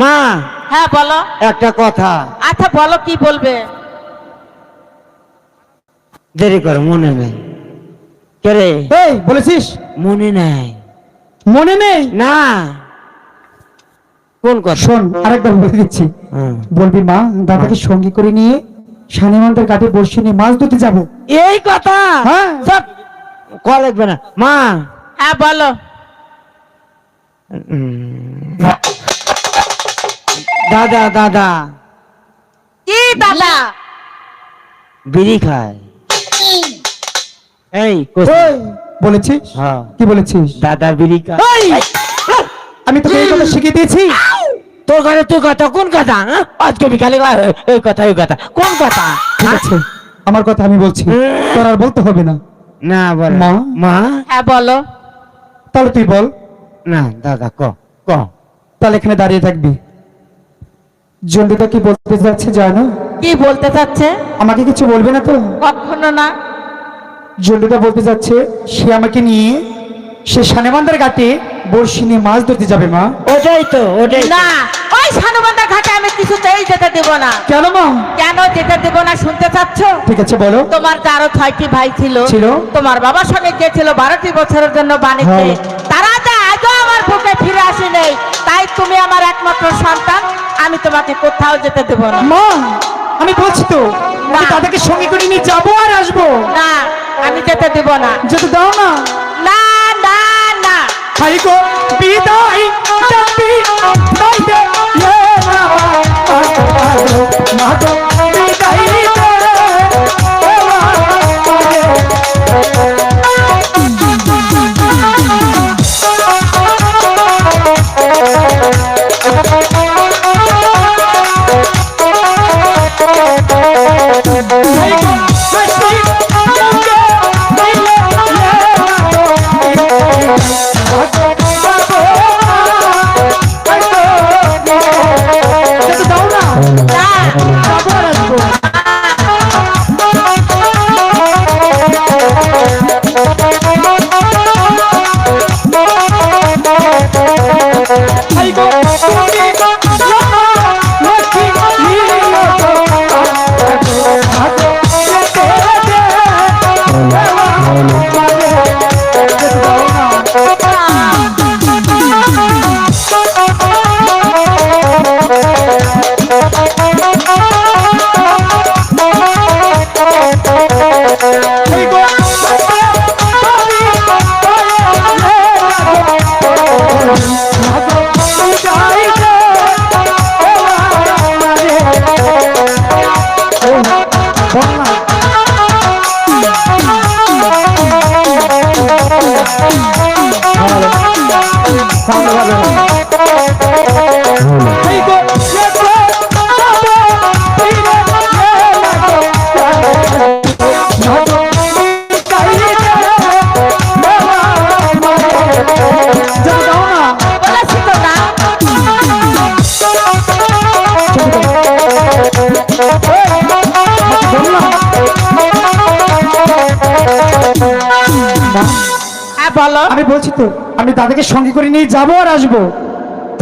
মা! হ্যাঁ বলো। একটা কথা। আচ্ছা বলো কি বলবে? দেরি কর মনে নেই। কে রে? এই বলেছিস? মনে নেই। মনে নেই? না। কোন কথা? শোন আরেকবার বলে দিচ্ছি। বলবি মা দাদাকে সঙ্গী করে নিয়ে শানিমান্তের ঘাটে বসে নিয়ে মাছ ধরতে যাব। এই কথা? হ্যাঁ। কল লাগবে না। মা! হ্যাঁ বলো। উম, দাদা দাদা। কি দাদা বিড়ি খায়। এই বলেছিস? হ্যাঁ। কি বলেছিস? দাদা বিড়ি খায়। আমি তোকে এই কথা শিখিয়ে দিয়েছি। তোর ঘরে তুই কথা কোন কথা? হ্যাঁ? আজকে বিকালে এই কথা ওই কথা। কোন কথা? ঠিক হ্যাঁ? আছে আমার কথা আমি বলছি। তোর আর বলতে হবে না। না বল। মা? মা? হ্যাঁ বলো। তাহলে তুই বল। না দাদা ক ক। তাহলে এখানে দাঁড়িয়ে থাকবি। জন্ডিতা কি বলতে যাচ্ছে জানো? কি বলতে চাচ্ছে আমাকে কিছু বলবে না তো? কখনো না। জন্ডিতা বলতে যাচ্ছে সে আমাকে নিয়ে সে সানেমান্দার ঘাটে বড়শি নিয়ে মাছ ধরতে যাবে মা। ওটাই তো ওটাই না ওই সানুবান্ধার ঘাটে আমি কিছুতেই যেতে দেব না। কেন মা? কেন যেতে দেব না শুনতে চাচ্ছ? ঠিক আছে বলো। তোমার যারও ছয়টি ভাই ছিল। ছিল। তোমার বাবার সঙ্গে গিয়েছিল বারোটি বছরের জন্য বাণিজ্যে। হ্যাঁ। তারা যে আমার বুকে ফিরে আসি নেই। তাই তুমি আমার একমাত্র সন্তান আমি তোমাকে কোথাও যেতে দেব না। মা আমি বলছি তো আমি না। তাদেরকে সঙ্গে করে নিয়ে যাব আর আসব? না আমি যেতে দেব না। যেতে দাও না। না না না। হাই গো বিদায়। Oh, হ্যাঁ বলো। আমি বলছি তো আমি দাদাকে সঙ্গে করে নিয়ে যাব আর আসব?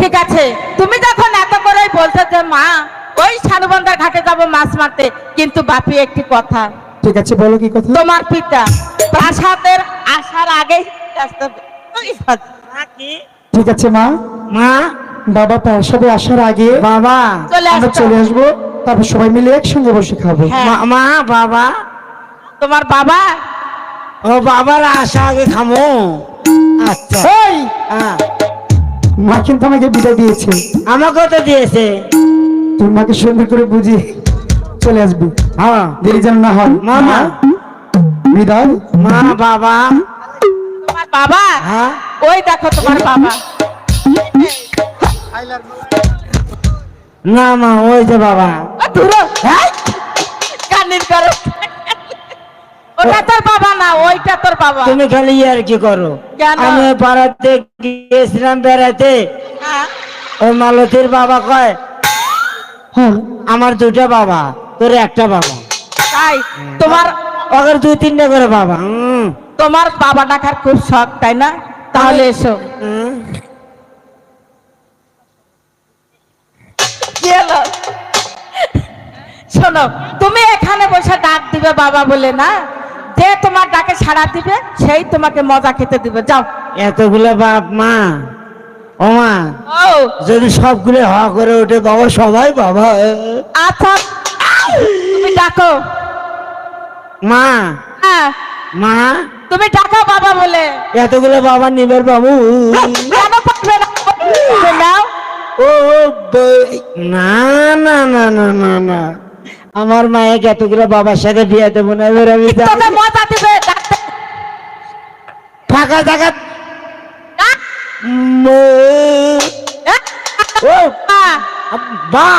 ঠিক আছে। তুমি যখন এত করেই বলছো যে মা ওই সানুবন্ধার ঘাটে যাব মাছ মারতে কিন্তু বাপি একটি কথা। ঠিক আছে বলো কি কথা? তোমার পিতা প্রাসাদের আসার আগেই ঠিক আছে মা। মা। বাবা প্রাসাদে আসার আগে বাবা। চলে আমরা চলে আসব তারপর সবাই মিলে একসঙ্গে বসে খাব। হ্যাঁ। মা বাবা। তোমার বাবা ও বাবার আশা আগে খামো আচ্ছা। এই! হ্যাঁ। মা কিন্তু আমাকে বিদায় দিয়েছে। আমাকেও তো দিয়েছে। তুই মাকে সুন্দর করে বুঝিয়ে চলে আসবি। হ্যাঁ। দেরি যেন না হয়। মামা। বিদায়। মা বাবা। তোমার বাবা? হ্যাঁ। ওই দেখো তোমার বাবা। না মা ওই যে বাবা। ধুরো। হ্যাঁ? ওটা তোর বাবা না ওইটা তোর বাবা। তুমি খালি আর কি করো? আমি পাড়াতে গিয়েছিলাম বেড়াতে। হ্যাঁ। ওই মালতীর বাবা কয় হ্যাঁ। আমার দুটা বাবা তোর একটা বাবা। তাই? তোমার ওদের দুই তিনটা করে বাবা তোমার বাবা ডাকার খুব শখ তাই না? তাহলে এসো। শোনো তুমি এখানে বসে ডাক দিবে বাবা বলে না? যে তোমার ডাকে সাড়া দিবে সেই তোমাকে মজা খেতে দিবে। যাও। এতগুলো বাপ মা ও মা ও। যদি সবগুলো হ করে ওঠে বাবা সবাই বাবা। আচ্ছা। তুমি ডাকো। মা হ্যাঁ। মা তুমি ডাকো বাবা বলে। এতগুলো বাবা নিবের বাবু। না না না না না না। আমার মায়ের এতগুলো বাবার সাথে বিয়ে দেবো না এবার আমি ফাঁকা জায়গা বা